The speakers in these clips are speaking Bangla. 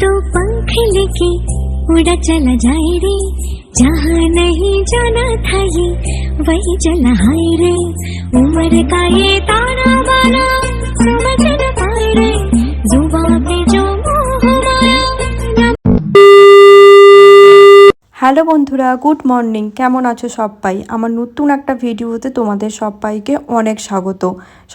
तो पंख लेके उड़ा चला जाए रे जहाँ नहीं जाना था ये वही चला हाय रे उम्र का ये ताना बाना समझ न पाए रे जुबा पे जो मोह माया न হ্যালো বন্ধুরা গুড মর্নিং কেমন আছো সবাই আমার নতুন একটা ভিডিওতে তোমাদের সবাইকে অনেক স্বাগত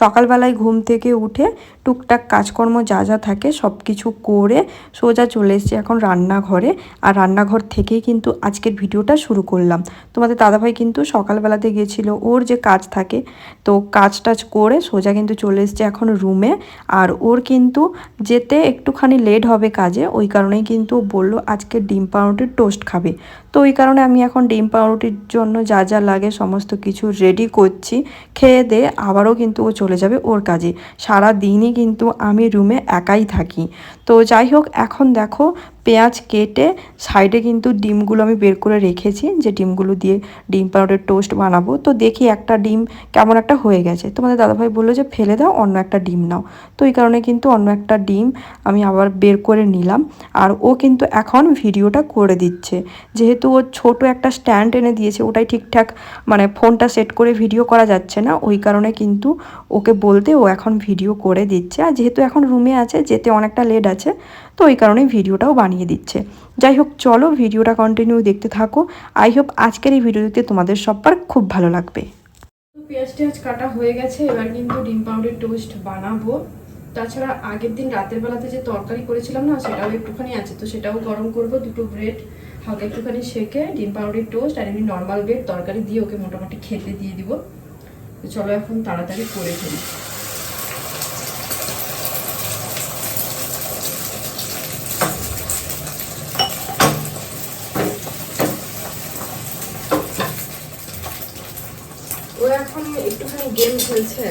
সকালবেলায় ঘুম থেকে উঠে টুকটাক কাজকর্ম যা যা থাকে সব কিছু করে সোজা চলে এসেছি এখন রান্নাঘরে। আর রান্নাঘর থেকেই কিন্তু আজকের ভিডিওটা শুরু করলাম। তোমাদের দাদাভাই কিন্তু সকালবেলাতে গেছিল, ওর যে কাজ থাকে, তো কাজ টাজ করে সোজা কিন্তু চলে এসছে এখন রুমে। আর ওর কিন্তু যেতে একটুখানি লেট হবে কাজে, ওই কারণেই কিন্তু বলল, আজকে ডিম পাউরুটির টোস্ট খাবে। তো ওই কারণে আমি এখন ডিম পাউরুটির জন্য যা যা লাগে সমস্ত কিছু রেডি করছি। খেয়ে দে, আবারও কিন্তু ও চলে যাবে ওর কাজে। সারা দিনই কিন্তু আমি রুমে একাই থাকি। তো যাই হোক, এখন দেখো পেঁয়াজ কেটে সাইডে কিন্তু ডিমগুলো আমি বের করে রেখেছি, যে ডিমগুলো দিয়ে ডিম পাউডার টোস্ট বানাবো। তো দেখি একটা ডিম কেমন একটা হয়ে গেছে। তোমাদের দাদাভাই বলল যে, ফেলে দাও, অন্য একটা ডিম নাও। তো এই কারণে কিন্তু অন্য একটা ডিম আমি আবার বের করে নিলাম। আর ও কিন্তু এখন ভিডিওটা করে দিচ্ছে। যেহেতু ও ছোট একটা স্ট্যান্ড এনে দিয়েছে, ওটাই ঠিকঠাক মানে ফোনটা সেট করে ভিডিও করা যাচ্ছে না। ওই কারণে কিন্তু ওকে বলতে ও এখন ভিডিও করে দিচ্ছে। আর যেহেতু এখন রুমে আছে, যেতে অনেকটা লেট আছে তো ওই কারণে ভিডিওটাও বানিয়ে দিচ্ছে। যাই হোক চলো ভিডিওটা কন্টিনিউ দেখতে থাকো। আই হোপ আজকের এই ভিডিওতে তোমাদের সবার খুব ভালো লাগবে। পেঁয়াজ টেয়াজ কাটা হয়ে গেছে, এবার কিন্তু ডিম পাউডার টোস্ট বানাবো। তাছাড়া আগের দিন রাতের বেলাতে যে তরকারি করেছিলাম না, সেটাও একটুখানি আছে। তো সেটাও গরম করব, দুটো ব্রেড হালকা একটুখানি সেকে, ডিম পাউডার টোস্ট আর এমনি নর্মাল ব্রেড তরকারি দিয়ে ওকে মোটামুটি খেতে দিয়ে দিব। তো চলো এখন তাড়াতাড়ি করে ফেলি। ও এখন একটুখানি গেম খেলছে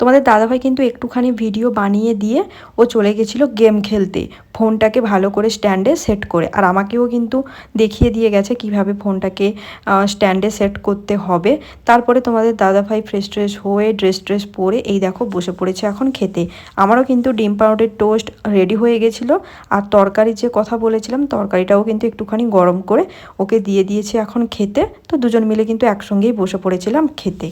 তোমাদের দাদাভাই কিন্তু একটুখানি ভিডিও বানিয়ে দিয়ে ও চলে গেছিল গেম খেলতে। ফোনটাকে ভালো করে স্ট্যান্ডে সেট করে। আর আমাকেও কিন্তু দেখিয়ে দিয়ে গেছে কীভাবে ফোনটাকে স্ট্যান্ডে সেট করতে হবে। তারপরে তোমাদের দাদাভাই ফ্রেশ ট্রেশ হয়ে ড্রেস ট্রেস পরে এই দেখো বসে পড়েছে এখন খেতে। আমারও কিন্তু ডিম পাউডার টোস্ট রেডি হয়ে গেছিল। আর তরকারি যে কথা বলেছিলাম, তরকারিটাও কিন্তু একটুখানি গরম করে ওকে দিয়ে দিয়েছে এখন খেতে। তো দুজন মিলে কিন্তু একসঙ্গেই বসে পড়েছিলাম খেতে।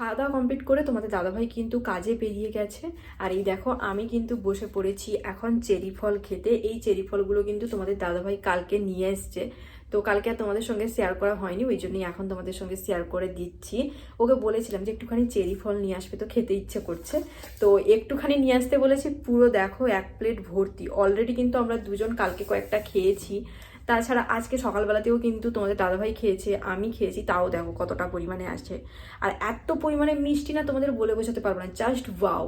খাওয়া দাওয়া কমপ্লিট করে তোমাদের দাদাভাই কিন্তু কাজে বেরিয়ে গেছে। আর এই দেখো, আমি কিন্তু বসে পড়েছি এখন চেরি ফল খেতে। এই চেরি ফলগুলো কিন্তু তোমাদের দাদাভাই কালকে নিয়ে এসছে। তো কালকে আর তোমাদের সঙ্গে শেয়ার করা হয়নি, ওই জন্যই এখন তোমাদের সঙ্গে শেয়ার করে দিচ্ছি। ওকে বলেছিলাম যে একটুখানি চেরি ফল নিয়ে আসবে, তো খেতে ইচ্ছে করছে। তো একটুখানি নিয়ে আসতে বলেছি, পুরো দেখো এক প্লেট ভর্তি। অলরেডি কিন্তু আমরা দুজন কালকে কয়েকটা খেয়েছি। তাছাড়া আজকে সকালবেলাতেও কিন্তু তোমাদের দাদাভাই খেয়েছে, আমি খেয়েছি, তাও দেখো কতটা পরিমাণে আসছে। আর এত পরিমাণে মিষ্টি না তোমাদের বলে বোঝাতে পারব না জাস্ট ওয়াও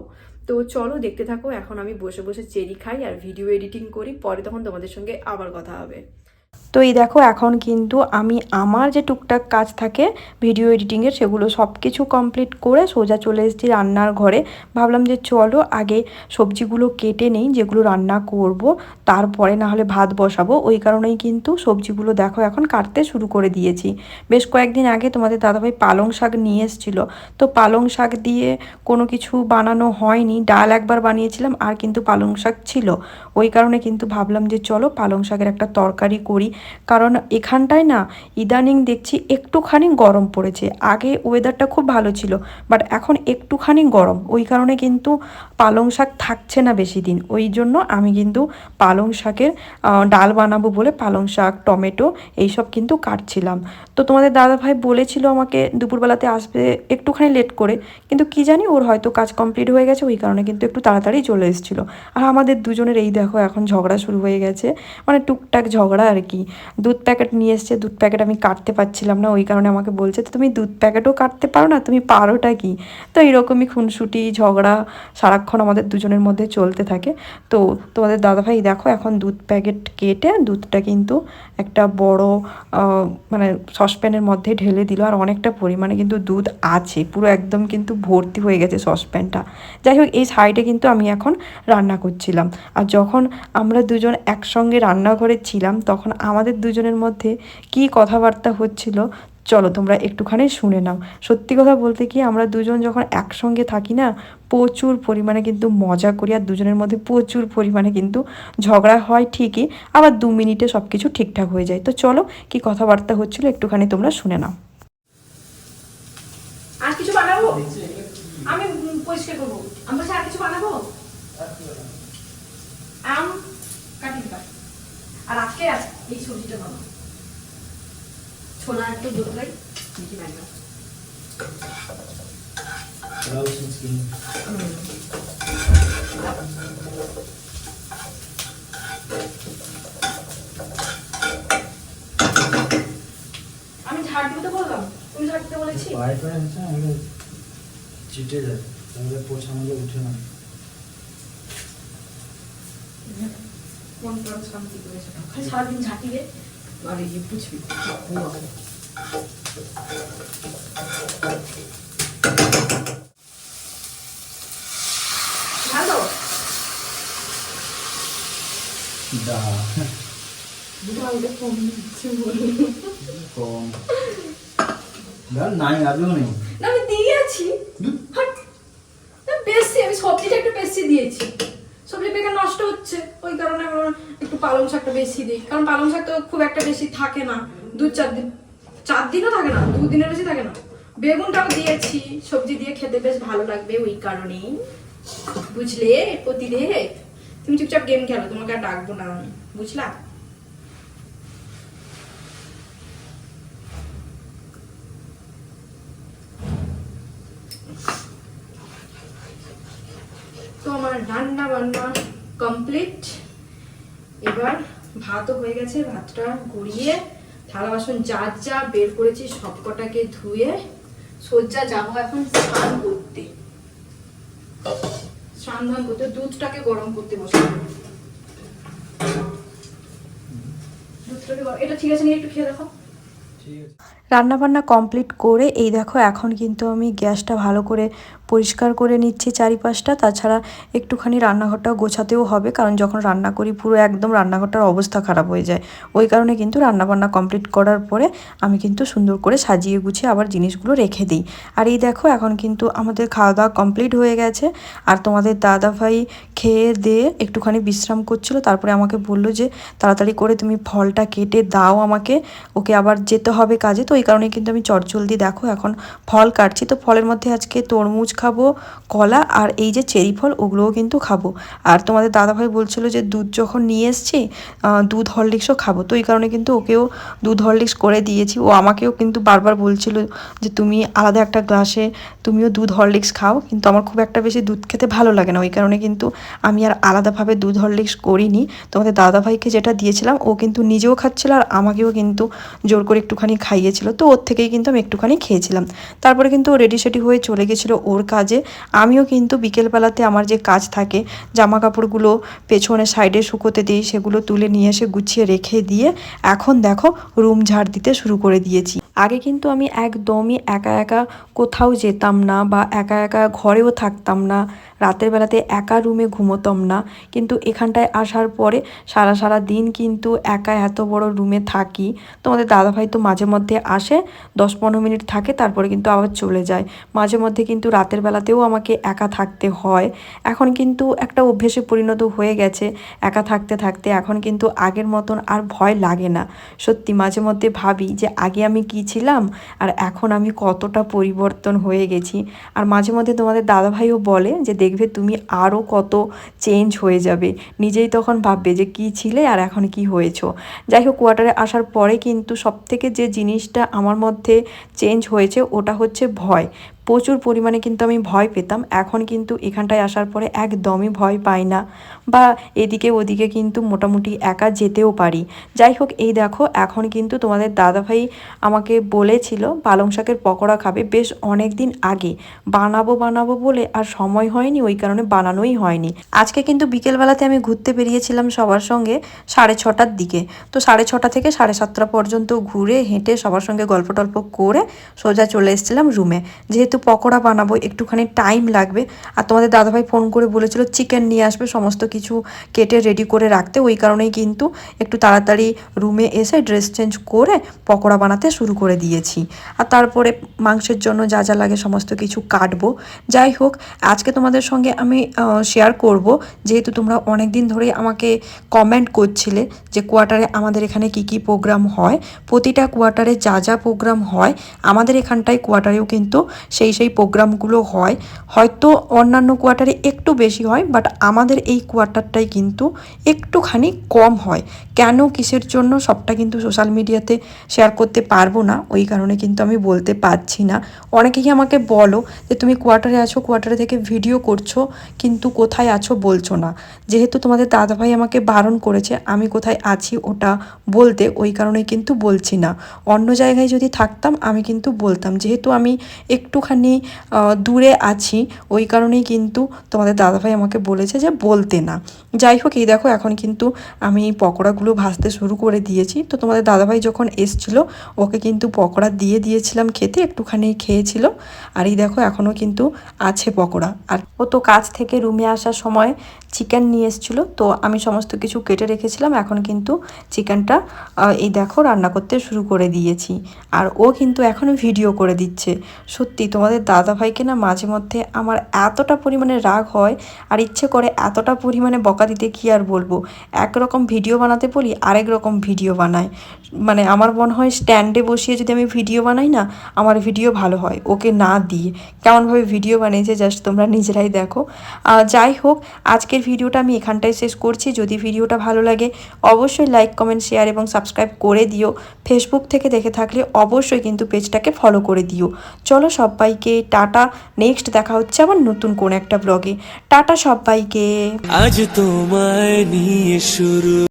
তো চলো দেখতে থাকো, এখন আমি বসে বসে চেরি খাই আর ভিডিও এডিটিং করি, পরে তখন তোমাদের সঙ্গে আবার কথা হবে। তো এই দেখো, এখন কিন্তু আমি আমার যে টুকটাক কাজ থাকে ভিডিও এডিটিংয়ের সেগুলো সব কিছু কমপ্লিট করে সোজা চলে এসেছি রান্নার ঘরে। ভাবলাম যে চলো আগে সবজিগুলো কেটে নেই, যেগুলো রান্না করব, তারপরে না হলে ভাত বসাবো। ওই কারণেই কিন্তু সবজিগুলো দেখো এখন কাটতে শুরু করে দিয়েছি। বেশ কয়েকদিন আগে তোমাদের দাদাভাই পালং শাক নিয়ে এসেছিল। তো পালং শাক দিয়ে কোনো কিছু বানানো হয়নি। ডাল একবার বানিয়েছিলাম, আর কিন্তু পালং শাক ছিল। ওই কারণে কিন্তু ভাবলাম যে চলো পালং শাকের একটা তরকারি করি। কারণ এখানটায় না, ইদানিং দেখছি একটুখানি গরম পড়েছে। আগে ওয়েদারটা খুব ভালো ছিল বাট এখন একটুখানি গরম। ওই কারণে কিন্তু পালং শাক থাকছে না বেশি দিন ওই জন্য আমি কিন্তু পালং শাকের ডাল বানাবো বলে পালং শাক, টমেটো এইসব কিন্তু কাটছিলাম। তো তোমাদের দাদাভাই বলেছিল আমাকে দুপুরবেলাতে আসবে একটুখানি লেট করে, কিন্তু কি জানি ওর হয়তো কাজ কমপ্লিট হয়ে গেছে, ওই কারণে কিন্তু একটু তাড়াতাড়ি চলে এসেছিল। আর আমাদের দুজনের এই দেখো, এখন ঝগড়া শুরু হয়ে গেছে। মানে টুকটাক ঝগড়া আর কি? দুধ প্যাকেট নিয়ে এসছে, দুধ প্যাকেট আমি কাটতে পারছিলাম না, ওই কারণে আমাকে বলছে, "তো তুমি দুধ প্যাকেটও কাটতে পারো না? তুমি পারোটা কি? তো এইরকমই খুনসুটি, ঝগড়া সারাক্ষণ আমাদের দুজনের মধ্যে চলতে থাকে। তো তোমাদের দাদাভাই, দেখো এখন দুধ প্যাকেট কেটে দুধটা কিন্তু একটা বড় মানে সসপ্যানের মধ্যে ঢেলে দিল, আর অনেকটা পরিমাণে কিন্তু দুধ আছে, পুরো একদম কিন্তু ভর্তি হয়ে গেছে সসপ্যানটা যাই হোক, এই সাইডে কিন্তু আমি এখন রান্না করছিলাম। আর যখন আমরা দুজন একসঙ্গে রান্নাঘরে ছিলাম, তখন আমাদের দুজনের মধ্যে কি কথাবার্তা হচ্ছিল, চলো তোমরা একটুখানি শুনে নাও। সত্যি কথা বলতে কি, আমরা দুজন যখন একসঙ্গে থাকি না, প্রচুর পরিমাণে কিন্তু মজা করি আর দুজনের মধ্যে প্রচুর পরিমাণে কিন্তু ঝগড়া হয় ঠিকই, আবার দু মিনিটে সব কিছু ঠিকঠাক হয়ে যায়। তো চলো কি কথাবার্তা হচ্ছিল একটুখানি তোমরা শুনে নাও। আর কিছু বানাবো? আমি পরিষ্কার করব। আমি আর কিছু বানাবো? আম কাটি আর আজকে আজ এই সবজিটা বানাবো ছোলা একটু দোলাই কি বানাবো আমি ঝাড় দিতে বললাম তুমি ঝাড় দিতে বলেছি। ওয়াইফাই আছে আমাকে চিটে যায় তাহলে পোছা আমাকে উঠে না। মন প্রাণ শান্তি করে খালি সারাদিন ঝাঁটিয়ে আর এই বুঝবি ভালো দা ভালো কম দিচ্ছে বলে কম না নাই আদৌ নেই না আমি দিয়েছি। না, বেশি আমি সবজিটা একটু বেশি দিয়েছি সবজি বেকার নষ্ট হচ্ছে। ওই কারণে আমরা একটু পালং শাকটা বেশি দিই। কারণ পালং শাক তো খুব একটা বেশি থাকে না। দু চার দিন চার দিনও থাকে না, দু দিনের বেশি থাকে না। বেগুনটাও দিয়েছি, সবজি দিয়ে খেতে বেশ ভালো লাগবে ওই কারণেই। বুঝলে? প্রতিদিন তুমি চুপচাপ গেম খেলো, তোমাকে আর ডাকবো না বুঝলা? আমার রান্না বান্না কমপ্লিট এবার ভাতও হয়ে গেছে, ভাতটা গড়িয়ে থালা বাসন যা যা বের করেছি সব কটাকে ধুয়ে সজ্জা যাব এখন স্নান করতে। স্নান ধান করতে, দুধটাকে গরম করতে বসাবো। দুধটাকে এটা ঠিক আছে নিয়ে একটু খেয়ে দেখো। ঠিক আছে। রান্নাবান্না কমপ্লিট করে, এই দেখো এখন কিন্তু আমি গ্যাসটা ভালো করে পরিষ্কার করে নিচ্ছি চারিপাশটা। তাছাড়া একটুখানি রান্নাঘরটাও গোছাতেও হবে, কারণ যখন রান্না করি পুরো একদম রান্নাঘরটার অবস্থা খারাপ হয়ে যায়। ওই কারণে কিন্তু রান্নাবান্না কমপ্লিট করার পরে আমি কিন্তু সুন্দর করে সাজিয়ে গুছিয়ে আবার জিনিসগুলো রেখে দিই। আর এই দেখো এখন কিন্তু আমাদের খাওয়া দাওয়া কমপ্লিট হয়ে গেছে। আর তোমাদের দাদা ভাই খেয়ে দিয়ে একটুখানি বিশ্রাম করছিল, তারপরে আমাকে বলল যে, তাড়াতাড়ি করে তুমি ফলটা কেটে দাও আমাকে, ওকে আবার যেতে হবে কাজে। তো ওই কারণে কিন্তু আমি চটজলদি দেখো এখন ফল কাটছি। তো ফলের মধ্যে আজকে তরমুজ খাব, কলা আর এই যে চেরি ফল, ওগুলোও কিন্তু খাব। আর তোমাদের দাদাভাই বলছিল যে দুধ যখন নিয়ে এসছি দুধ হরলিক্সও খাব। তো এই কারণে কিন্তু ওকেও দুধ হরলিক্স করে দিয়েছি। ও আমাকেও কিন্তু বারবার বলছিল যে তুমি আলাদা একটা গ্লাসে তুমিও দুধ হরলিক্স খাও, কিন্তু আমার খুব একটা বেশি দুধ খেতে ভালো লাগে না। ওই কারণে কিন্তু আমি আর আলাদাভাবে দুধ হরলিক্স করিনি। তোমাদের দাদাভাইকে যেটা দিয়েছিলাম, ও কিন্তু নিজেও খাচ্ছিল আর আমাকেও কিন্তু জোর করে একটুখানি খাইয়েছিল। তো ওর থেকেই কিন্তু আমি একটুখানি খেয়েছিলাম। তারপরে কিন্তু ও রেডি সেডি হয়ে চলে গেছিল ওর কাজে। আমিও কিন্তু বিকেলবেলাতে আমার যে কাজ থাকে জামা কাপড়গুলো পেছনে সাইডে শুকোতে দিই, সেগুলো তুলে নিয়ে এসে গুছিয়ে রেখে দিয়ে এখন দেখো রুম ঝাড় দিতে শুরু করে দিয়েছি। আগে কিন্তু আমি একদমই একা একা কোথাও যেতাম না বা একা একা ঘরেও থাকতাম না। রাতের বেলাতে একা রুমে ঘুমোতাম না, কিন্তু এখানটায় আসার পরে সারা সারা দিন কিন্তু একা এত বড় রুমে থাকি। তোমাদের দাদাভাই তো মাঝে মধ্যে আসে, দশ পনেরো মিনিট থাকে, তারপরে কিন্তু আবার চলে যায়। মাঝে মধ্যে কিন্তু রাতের বেলাতেও আমাকে একা থাকতে হয়। এখন কিন্তু একটা অভ্যেসে পরিণত হয়ে গেছে, একা থাকতে থাকতে। এখন কিন্তু আগের মতন আর ভয় লাগে না। সত্যি মাঝে মধ্যে ভাবি যে আগে আমি কি ছিলাম আর এখন আমি কতটা পরিবর্তন হয়ে গেছি। আর মাঝে মধ্যে তোমাদের দাদাভাইও বলে যে দেখবে তুমি আরও কত চেঞ্জ হয়ে যাবে। নিজেই তখন ভাববে যে কি ছিলে আর এখন কি হয়েছো। যাই হোক কোয়ার্টারে আসার পরে কিন্তু সব থেকে যে জিনিসটা আমার মধ্যে চেঞ্জ হয়েছে, ওটা হচ্ছে ভয়। প্রচুর পরিমাণে কিন্তু আমি ভয় পেতাম। এখন কিন্তু এখানটায় আসার পরে একদমই ভয় পাই না বা এদিকে ওদিকে কিন্তু মোটামুটি একা যেতেও পারি। যাই হোক, এই দেখো, এখন কিন্তু তোমাদের দাদাভাই আমাকে বলেছিল, পালং শাকের পকোড়া খাবে বেশ অনেক দিন আগে। বানাবো বানাবো বলে আর সময় হয়নি, ওই কারণে বানানোই হয়নি। আজকে কিন্তু বিকেলবেলাতে আমি ঘুরতে বেরিয়েছিলাম সবার সঙ্গে সাড়ে ছটার দিকে। তো সাড়ে ছটা থেকে সাড়ে সাতটা পর্যন্ত ঘুরে হেঁটে সবার সঙ্গে গল্প টল্প করে সোজা চলে এসেছিলাম রুমে যেহেতু পকোড়া বানাবো, একটুখানি টাইম লাগবে। আর তোমাদের দাদাভাই ফোন করে বলেছিল চিকেন নিয়ে আসবে, সমস্ত কিছু কেটে রেডি করে রাখতে। ওই কারণেই কিন্তু একটু তাড়াতাড়ি রুমে এসে ড্রেস চেঞ্জ করে পকোড়া বানাতে শুরু করে দিয়েছি। আর তারপরে মাংসের জন্য যা যা লাগে সমস্ত কিছু কাটবো। যাই হোক, আজকে তোমাদের সঙ্গে আমি শেয়ার করব। যেহেতু তোমরা অনেক দিন ধরে আমাকে কমেন্ট করছিলে যে কোয়ার্টারে আমাদের এখানে কি কি প্রোগ্রাম হয়। প্রতিটা কোয়ার্টারে যা যা প্রোগ্রাম হয়, আমাদের এখানটায় কোয়ার্টারেও কিন্তু সেই সেই প্রোগ্রামগুলো হয়। হয়তো অন্যান্য কোয়ার্টারে একটু বেশি হয় বাট আমাদের এই কোয়ার্টারটাই কিন্তু একটুখানি কম হয়। কেন, কিসের জন্য, সবটা কিন্তু সোশ্যাল মিডিয়াতে শেয়ার করতে পারব না, ওই কারণে কিন্তু আমি বলতে পারছি না। অনেকেই আমাকে বলো যে, তুমি কোয়ার্টারে আছো, কোয়ার্টারে থেকে ভিডিও করছ, কিন্তু কোথায় আছো বলছো না। যেহেতু তোমাদের দাদাভাই আমাকে বারণ করেছে, আমি কোথায় আছি ওটা বলতে, ওই কারণেই কিন্তু বলছি না। অন্য জায়গায় যদি থাকতাম, আমি কিন্তু বলতাম। যেহেতু আমি একটুখানি আহ, দূরে আছি। ওই কারণেই কিন্তু তোমাদের দাদাভাই আমাকে বলেছে যে বলতে না। যাই হোক এই দেখো এখন কিন্তু আমি পকোড়াগুলো ভাজতে শুরু করে দিয়েছি। তো তোমাদের দাদাভাই যখন এসছিল ওকে কিন্তু পকোড়া দিয়ে দিয়েছিলাম খেতে একটুখানি খেয়েছিল। আর এই দেখো এখনও কিন্তু আছে পকোড়া। আর ও তো কাজ থেকে রুমে আসার সময় চিকেন নিয়ে এসেছিল। তো আমি সমস্ত কিছু কেটে রেখেছিলাম। এখন কিন্তু চিকেনটা এই দেখো রান্না করতে শুরু করে দিয়েছি। আর ও কিন্তু এখনও ভিডিও করে দিচ্ছে। সত্যি তোমাদের দাদাভাইকে না মাঝে মধ্যে আমার এতটা পরিমাণে রাগ হয় আর ইচ্ছে করে এতটা পরিমাণে বকা দিতে কি আর বলব? একরকম ভিডিও বানাতে বলি, আরেক রকম ভিডিও বানায় মানে আমার মনে হয় স্ট্যান্ডে বসিয়ে যদি আমি ভিডিও বানাই না, আমার ভিডিও ভালো হয়, ওকে না দিয়ে। কেমনভাবে ভিডিও বানিয়েছে জাস্ট তোমরা নিজেরাই দেখো। যাই হোক, আজকের ভিডিওটা আমি এখানটায় শেষ করছি। যদি ভিডিওটা ভালো লাগে, অবশ্যই লাইক কমেন্ট শেয়ার এবং সাবস্ক্রাইব করে দিও। ফেসবুক থেকে দেখে থাকলে অবশ্যই কিন্তু পেজটাকে ফলো করে দিও। চলো সবাইকে, টাটা। নেক্সট দেখা হচ্ছে আবার নতুন কোন একটা ব্লগে টাটা সবাইকে। আজ তোমায় নিয়ে শুরু